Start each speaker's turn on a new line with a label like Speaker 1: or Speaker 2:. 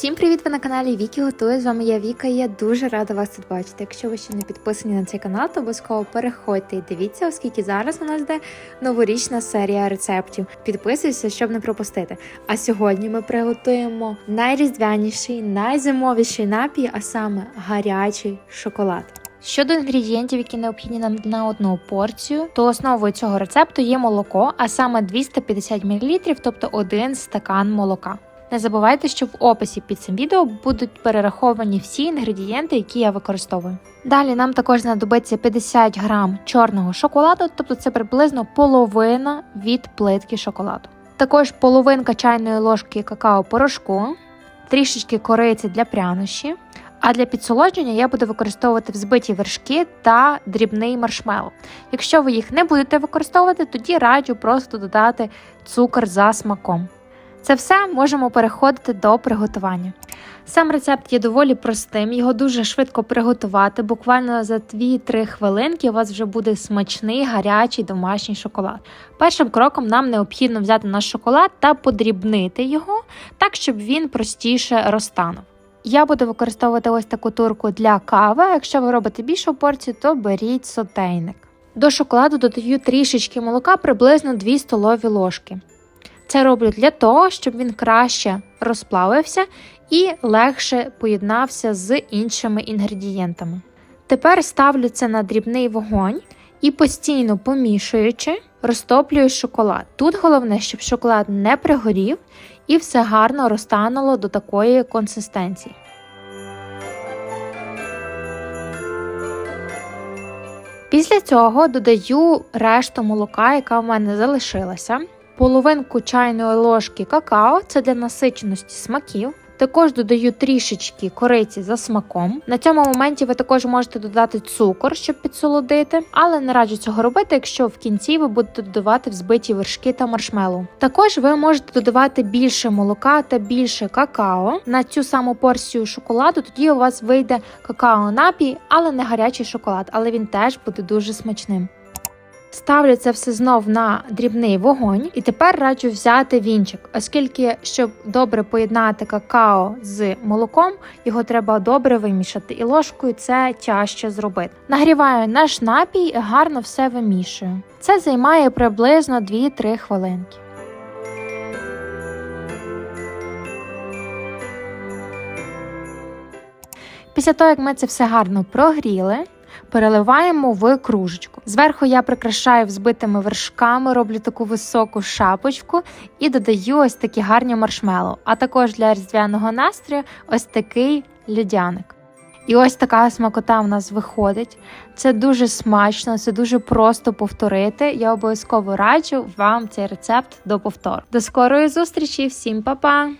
Speaker 1: Всім привіт! Ви на каналі Вікі Готує. З вами я Віка. і Я дуже рада вас тут бачити. Якщо ви ще не підписані на цей канал, то обов'язково переходьте і дивіться, оскільки зараз у нас йде новорічна серія рецептів. Підписуйся, щоб не пропустити. А сьогодні ми приготуємо найріздвяніший, найзимовіший напій, а саме гарячий шоколад. Щодо інгредієнтів, які необхідні нам на одну порцію, то основою цього рецепту є молоко, а саме 250 мл, тобто один стакан молока. Не забувайте, що в описі під цим відео будуть перераховані всі інгредієнти, які я використовую. Далі нам також знадобиться 50 грам чорного шоколаду, тобто це приблизно половина від плитки шоколаду. Також половинка чайної ложки какао-порошку, трішечки кориці для прянощі. А для підсолодження я буду використовувати взбиті вершки та дрібний маршмеллоу. Якщо ви їх не будете використовувати, тоді раджу просто додати цукор за смаком. Це все можемо переходити до приготування. Сам рецепт є доволі простим, його дуже швидко приготувати. Буквально за 2-3 хвилинки у вас вже буде смачний гарячий домашній шоколад. Першим кроком нам необхідно взяти наш шоколад та подрібнити його так, щоб він простіше розтанув. Я буду використовувати ось таку турку для кави. Якщо ви робите більшу порцію, то беріть сотейник. До шоколаду додаю трішечки молока, приблизно 2 столові ложки. Це роблю для того, щоб він краще розплавився і легше поєднався з іншими інгредієнтами. Тепер ставлю це на дрібний вогонь і постійно помішуючи, розтоплюю шоколад. Тут головне, щоб шоколад не пригорів і все гарно розтануло до такої консистенції. Після цього додаю решту молока, яка в мене залишилася половинку чайної ложки какао, це для насиченості смаків. Також додаю трішечки кориці за смаком. На цьому моменті ви також можете додати цукор, щоб підсолодити, але не раджу цього робити, якщо в кінці ви будете додавати взбиті вершки та маршмеллоу. Також ви можете додавати більше молока та більше какао на цю саму порцію шоколаду. Тоді у вас вийде какао-напій, але не гарячий шоколад, але він теж буде дуже смачним. Ставлю це все знов на дрібний вогонь, і тепер раджу взяти вінчик, оскільки, щоб добре поєднати какао з молоком, його треба добре вимішати, і ложкою це тяжче зробити. Нагріваю наш напій і гарно все вимішую. Це займає приблизно 2-3 хвилинки. Після того, як ми це все гарно прогріли, переливаємо в кружечку. Зверху я прикрашаю взбитими вершками, роблю таку високу шапочку і додаю ось такі гарні маршмеллоу. А також для різдвяного настрою ось такий льодяник. І ось така смакота в нас виходить. Це дуже смачно, це дуже просто повторити. Я обов'язково раджу вам цей рецепт до повтору. До скорої зустрічі, всім па-па!